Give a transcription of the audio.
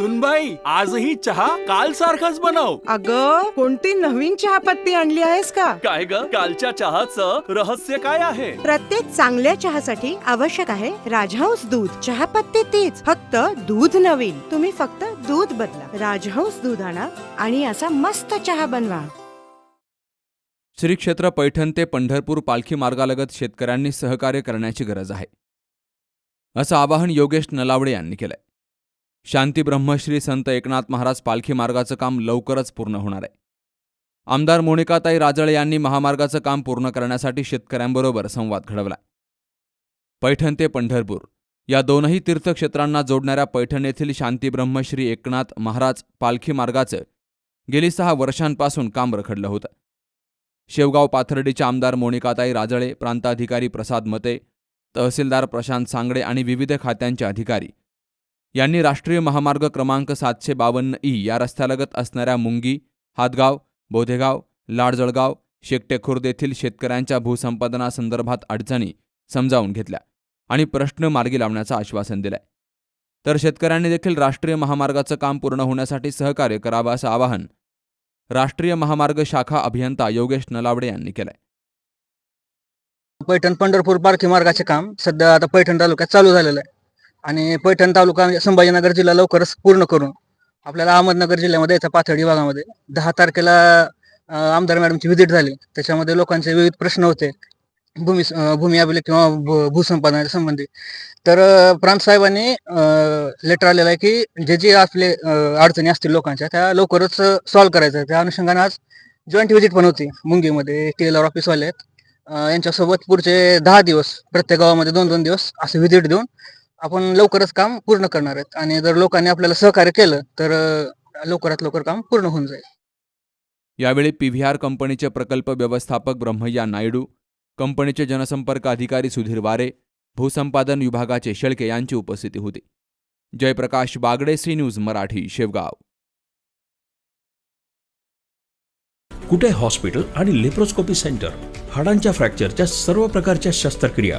सुनबाई आजही चहा काल सारखाच बनव. अग कोणती नवीन चहापत्ती आणली आहेस का? काय ग? कालच्या चहाचं रहस्य काय आहे? प्रत्येक चांगल्या चहासाठी आवश्यक आहे राजहंस दूध. चहापत्ती तीच फक्त दूध नवीन. तुम्ही फक्त दूध बदला. राजहंस दूध आणा आणि असा मस्त चहा बनवा. श्री क्षेत्र पैठण ते पंढरपूर पालखी मार्गालगत शेतकऱ्यांनी सहकार्य करण्याची गरज आहे. असं आवाहन योगेश नलावडे यांनी केलंय. शांती ब्रह्मश्री संत एकनाथ महाराज पालखी मार्गाचं काम लवकरच पूर्ण होणार आहे. आमदार मोनिकाताई राजळे यांनी महामार्गाचं काम पूर्ण करण्यासाठी शेतकऱ्यांबरोबर संवाद घडवला. पैठण ते पंढरपूर. या दोनही तीर्थक्षेत्रांना जोडणाऱ्या पैठण येथील शांती ब्रह्मश्री एकनाथ महाराज पालखी मार्गाचं गेली सहा वर्षांपासून काम रखडलं होतं. शेवगाव पाथर्डीच्या आमदार मोनिकाताई राजळे प्रांताधिकारी प्रसाद मते तहसीलदार प्रशांत सांगडे आणि विविध खात्यांचे अधिकारी यांनी राष्ट्रीय महामार्ग क्रमांक सातशे बावन्न ई या रस्त्यालगत असणाऱ्या मुंगी हातगाव बोधेगाव लाडजळगाव शेकटेखुर्द येथील शेतकऱ्यांच्या भूसंपादनासंदर्भात अडचणी समजावून घेतल्या आणि प्रश्न मार्गी लावण्याचं आश्वासन दिलंय. तर शेतकऱ्यांनी देखील राष्ट्रीय महामार्गाचं काम पूर्ण होण्यासाठी सहकार्य करावं असं आवाहन राष्ट्रीय महामार्ग शाखा अभियंता योगेश नलावडे यांनी केलंय. पैठण पंढरपूर पारखी मार्गाचे काम सध्या आता पैठण तालुक्यात चालू झालेलं आहे. आणि पैठण तालुका म्हणजे संभाजीनगर जिल्हा लवकरच पूर्ण करून आपल्याला अहमदनगर जिल्ह्यामध्ये येतं पाथर्डी भागामध्ये दहा तारखेला आमदार मॅडमची व्हिजिट झाली. त्याच्यामध्ये लोकांचे विविध प्रश्न होते. भूमी भूमी अभिलेख किंवा भू- भूसंपादनाच्या संबंधी. तर प्रांत साहेबांनी लेटर आलेलं आहे की जे जे आपले अडचणी असतील लोकांच्या त्या लवकरच सॉल्व्ह करायचं त्या अनुषंगाने आज जॉईंट व्हिजिट पण होती. मुंगीमध्ये टी एल आर ऑफिसवाले आहेत यांच्यासोबत पुढचे दहा दिवस प्रत्येक गावामध्ये दोन दोन दिवस असे व्हिजिट देऊन आपण लवकरच काम पूर्ण करणार आहेत. आणि जर लोकांनी आपल्याला सहकार्य केलं तर लवकरात लवकर काम पूर्ण होऊन जाईल. यावेळी पीव्हीआर कंपनीचे प्रकल्प व्यवस्थापक ब्रह्मय्या नायडू कंपनीचे जनसंपर्क अधिकारी सुधीर वारे भूसंपादन विभागाचे शेळके यांची उपस्थिती होती. Jayprakash Bagde C news Marathi Shevgaon. Kute hospital आणि लेप्रोस्कोपी सेंटर? हाडांच्या फ्रॅक्चरच्या सर्व प्रकारच्या शस्त्रक्रिया.